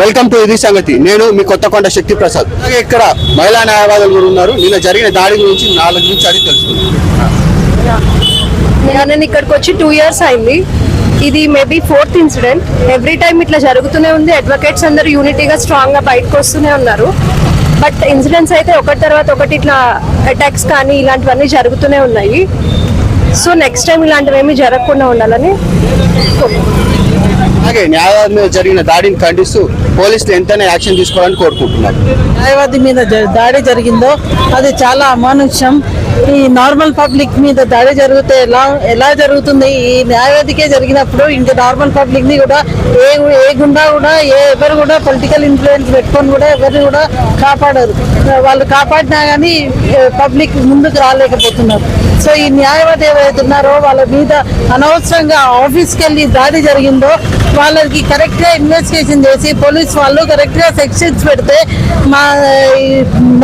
Welcome to ఇది సంగతి. నేను మీ కొత్తకొండ శక్తి ప్రసాద్. అలాగే ఇక్కడ మహిళా న్యాయవాదులు కూడా ఉన్నారు. నిన్న జరిగిన దాడి గురించి నాలుగు నుంచి అడిగి తెలుసుకుందాం. నేను ఇక్కడికి వచ్చి టూ ఇయర్స్ అయింది. ఇది maybe fourth incident every time ఇట్లా జరుగుతూనే ఉంది. అడ్వకేట్స్ అందరూ యూనిటీగా స్ట్రాంగ్గా బయటకు వస్తూనే ఉన్నారు. బట్ ఇన్సిడెంట్స్ అయితే ఒకటి తర్వాత ఒకటి ఇట్లా అటాక్స్ కానీ ఇలాంటివన్నీ జరుగుతూనే ఉన్నాయి. సో నెక్స్ట్ టైం ఇలాంటివి ఏమీ జరగకుండా ఉండాలని. అలాగే న్యాయవాది మీద జరిగిన దాడిని ఖండిస్తూ పోలీసులు ఎంతైనా యాక్షన్ తీసుకోవాలని కోరుకుంటున్నారు. న్యాయవాది మీద దాడి జరిగిందో అది చాలా అమానుష్యం. ఈ నార్మల్ పబ్లిక్ మీద దాడి జరిగితే ఎలా ఎలా జరుగుతుంది? ఈ న్యాయవాదికే జరిగినప్పుడు ఇంకా నార్మల్ పబ్లిక్ని కూడా ఏ ఏ గుండా కూడా ఏ ఎవరు కూడా పొలిటికల్ ఇన్ఫ్లుయెన్స్ పెట్టుకొని కూడా ఎవరిని కూడా కాపాడరు. వాళ్ళు కాపాడినా కానీ పబ్లిక్ ముందుకు రాలేకపోతున్నారు. సో ఈ న్యాయవాది ఎవరైతే ఉన్నారో వాళ్ళ మీద అనవసరంగా ఆఫీస్కి వెళ్ళి దాడి జరిగిందో వాళ్ళకి కరెక్ట్గా ఇన్వెస్టిగేషన్ చేసి పోలీస్ వాళ్ళు కరెక్ట్గా సెక్షన్స్ పెడితే మా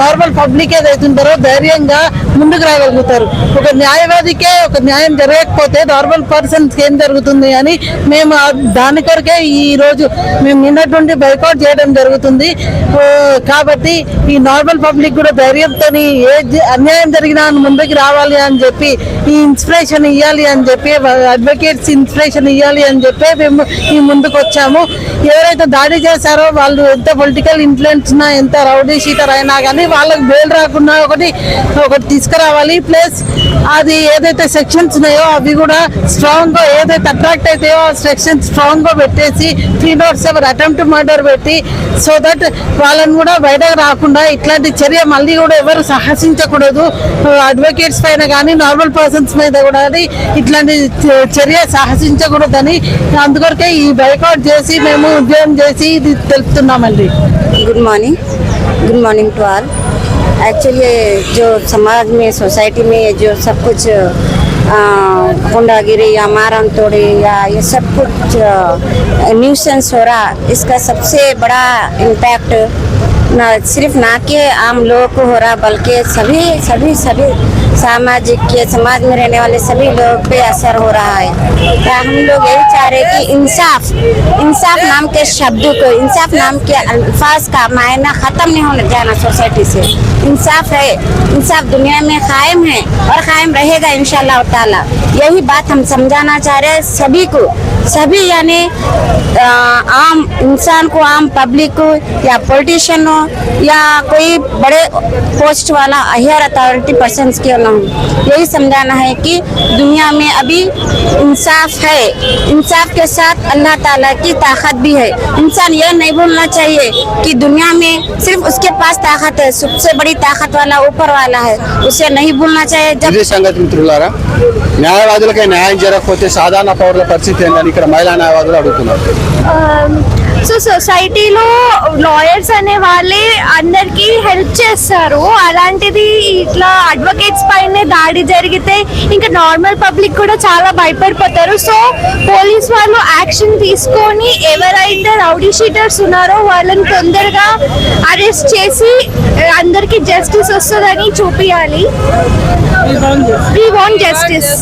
నార్మల్ పబ్లిక్ ఏదైతే ఉంటారో ధైర్యంగా ముందుకు రాగలుగుతారు. ఒక న్యాయవాదికే ఒక న్యాయం జరగకపోతే నార్మల్ పర్సన్స్ ఏం జరుగుతుంది అని మేము దాని కొరకే ఈ రోజు మేము నిన్నటువంటి బైకౌట్ చేయడం జరుగుతుంది. కాబట్టి ఈ నార్మల్ పబ్లిక్ కూడా ధైర్యంతో ఏ అన్యాయం జరిగినా ముందుకు రావాలి అని చెప్పి ఈ ఇన్స్పిరేషన్ ఇవ్వాలి అని చెప్పి అడ్వకేట్స్ ఇన్స్పిరేషన్ ఇవ్వాలి అని చెప్పి మేము ఈ ముందుకు వచ్చాము. ఎవరైతే దాడి చేశారో వాళ్ళు ఎంత పొలిటికల్ ఇన్ఫ్లుయెన్స్ ఉన్నా ఎంత రౌడీ షీటర్ అయినా కానీ వాళ్ళకి బెయిల్ రాకుండా ఒకటి ఒకటి తీసుకురావాలి. ప్లస్ అది ఏదైతే సెక్షన్స్ ఉన్నాయో అవి కూడా స్ట్రాంగ్గా ఏదైతే అట్రాక్ట్ అవుతాయో ఆ సెక్షన్స్ స్ట్రాంగ్గా పెట్టేసి three not seven attempt murder పెట్టి సో దట్ వాళ్ళని కూడా బయటకు రాకుండా ఇట్లాంటి చర్య మళ్ళీ కూడా ఎవరు సాహసించకూడదు. Uh, అడ్వకేట్స్ పైన కానీ నార్మల్ పర్సన్స్ మీద కూడా అది ఇట్లాంటి చ- చర్య సాహసించకూడదని అందుకొరకే ఈ బైకౌట్ చేసి మేము ఉద్యోగం చేసి ఇది తెలుపుతున్నామండి good morning good morning to all actually जो समाज में सोसाइटी में ये जो सब कुछ आ, गुंडागिरी या मारम तोड़ी या ये सब कुछ न्यूसेंस हो रहा इसका सबसे बड़ा इम्पैक्ट न सिर्फ ना के आम लोगों को हो रहा बल्कि सभी सभी सभी सामाजिक के समाज में रहने वाले सभी लोग पे असर हो रहा है। हम लोग यही चाह रहे कि इंसाफ इंसाफ नाम के शब्द को, इंसाफ नाम के अल्फाज का मायना खत्म नहीं होने जाना सोसाइटी से। इंसाफ है इंसाफ दुनिया में कायम है और कायम रहेगा इन ताला। यही बात हम समझाना चाह रहे हैं सभी को। सभी यानी आम इंसान को, आम पब्लिक को, या पॉलिटिशियन हो या कोई बड़े पोस्ट वाला हायर अथॉरिटी पर्सन के हो यही समझाना है कि दुनिया में अभी इंसाफ है इंसाफ के साथ अल्लाह ताला की ताकत भी है इंसान यह नहीं भूलना चाहिए कि दुनिया में सिर्फ उसके पास ताकत है सबसे बड़ी ताकत वाला ऊपर वाला है उसे नहीं भूलना चाहिए जब ఇది సంగతి మిత్రులారా న్యాయవాదులకే న్యాయం జరగకపోతే సాధారణ పౌరుల పరిస్థితి ఏంటని ఇక్కడ మహిళా న్యాయవాదులు అడుగుతున్నారు సో సొసైటీలో లాయర్స్ అనే వాళ్ళే అందరికి హెల్ప్ చేస్తారు. అలాంటిది ఇట్లా అడ్వకేట్స్ పైన దాడి జరిగితే ఇంకా నార్మల్ పబ్లిక్ కూడా చాలా భయపడిపోతారు. సో పోలీస్ వాళ్ళు యాక్షన్ తీసుకొని ఎవరైతే రౌడీ షీటర్స్ ఉన్నారో వాళ్ళని తొందరగా అరెస్ట్ చేసి అందరికి జస్టిస్ వస్తుందని చూపించాలి వీ వాంట్ జస్టిస్